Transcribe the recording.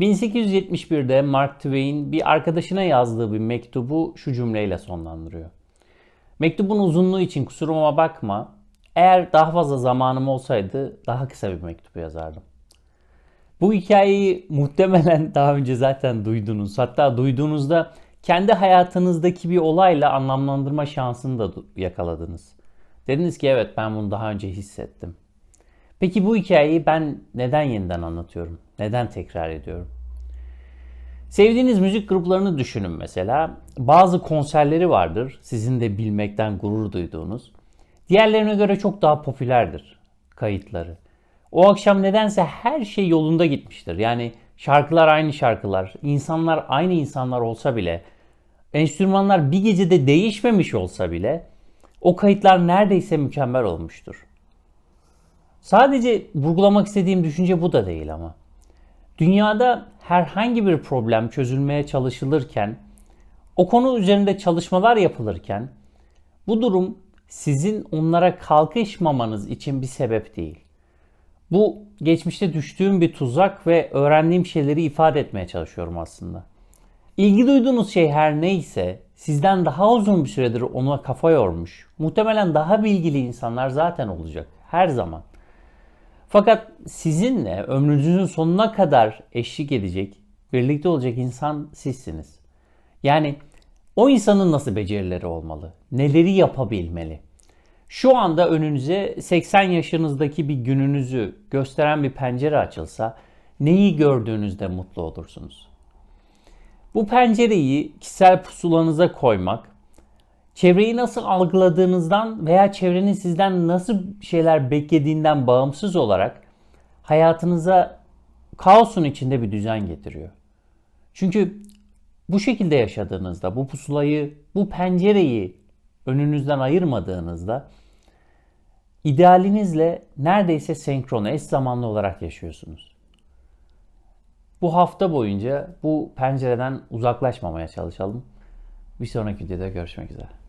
1871'de Mark Twain bir arkadaşına yazdığı bir mektubu şu cümleyle sonlandırıyor. Mektubun uzunluğu için kusuruma bakma. Eğer daha fazla zamanım olsaydı daha kısa bir mektup yazardım. Bu hikayeyi muhtemelen daha önce zaten duydunuz. Hatta duyduğunuzda kendi hayatınızdaki bir olayla anlamlandırma şansını da yakaladınız. Dediniz ki evet ben bunu daha önce hissettim. Peki bu hikayeyi ben neden yeniden anlatıyorum? Neden tekrar ediyorum? Sevdiğiniz müzik gruplarını düşünün mesela. Bazı konserleri vardır sizin de bilmekten gurur duyduğunuz. Diğerlerine göre çok daha popülerdir kayıtları. O akşam nedense her şey yolunda gitmiştir. Yani şarkılar aynı şarkılar, insanlar aynı insanlar olsa bile, enstrümanlar bir gecede değişmemiş olsa bile o kayıtlar neredeyse mükemmel olmuştur. Sadece vurgulamak istediğim düşünce bu da değil ama. Dünyada herhangi bir problem çözülmeye çalışılırken, o konu üzerinde çalışmalar yapılırken bu durum sizin onlara kalkışmamanız için bir sebep değil. Bu geçmişte düştüğüm bir tuzak ve öğrendiğim şeyleri ifade etmeye çalışıyorum aslında. İlgi duyduğunuz şey her neyse sizden daha uzun bir süredir ona kafa yormuş, muhtemelen daha bilgili insanlar zaten olacak her zaman. Fakat sizinle ömrünüzün sonuna kadar eşlik edecek, birlikte olacak insan sizsiniz. Yani o insanın nasıl becerileri olmalı? Neleri yapabilmeli? Şu anda önünüze 80 yaşınızdaki bir gününüzü gösteren bir pencere açılsa neyi gördüğünüzde mutlu olursunuz? Bu pencereyi kişisel pusulanıza koymak, çevreyi nasıl algıladığınızdan veya çevrenin sizden nasıl şeyler beklediğinden bağımsız olarak hayatınıza kaosun içinde bir düzen getiriyor. Çünkü bu şekilde yaşadığınızda, bu pusulayı, bu pencereyi önünüzden ayırmadığınızda idealinizle neredeyse senkron, eş zamanlı olarak yaşıyorsunuz. Bu hafta boyunca bu pencereden uzaklaşmamaya çalışalım. Bir sonraki videoda görüşmek üzere.